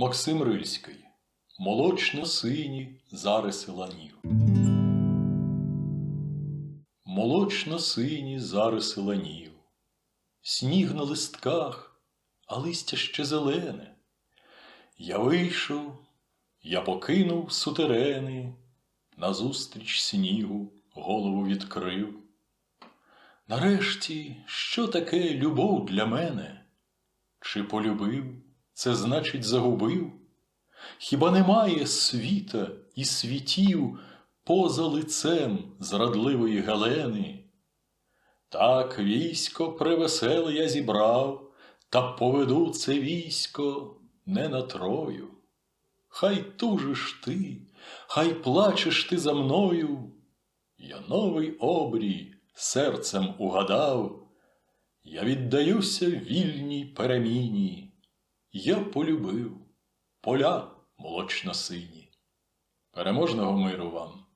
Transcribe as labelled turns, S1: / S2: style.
S1: Максим Рильський. Молочно-сині зариси ланів. Молочно-сині зариси ланів. Сніг на листках, а листя ще зелене. Я вийшов, я покинув сутерени, назустріч снігу голову відкрив. Нарешті, що таке любов для мене? Чи полюбив, це значить загубив? Хіба немає світа і світів поза лицем зрадливої Гелени? Так військо превеселе я зібрав, та поведу це військо не на трою. Хай тужиш ти, хай плачеш ти за мною. Я новий обрій серцем угадав, я віддаюся вільній переміні, я полюбив поля молочно-сині. Переможного миру вам!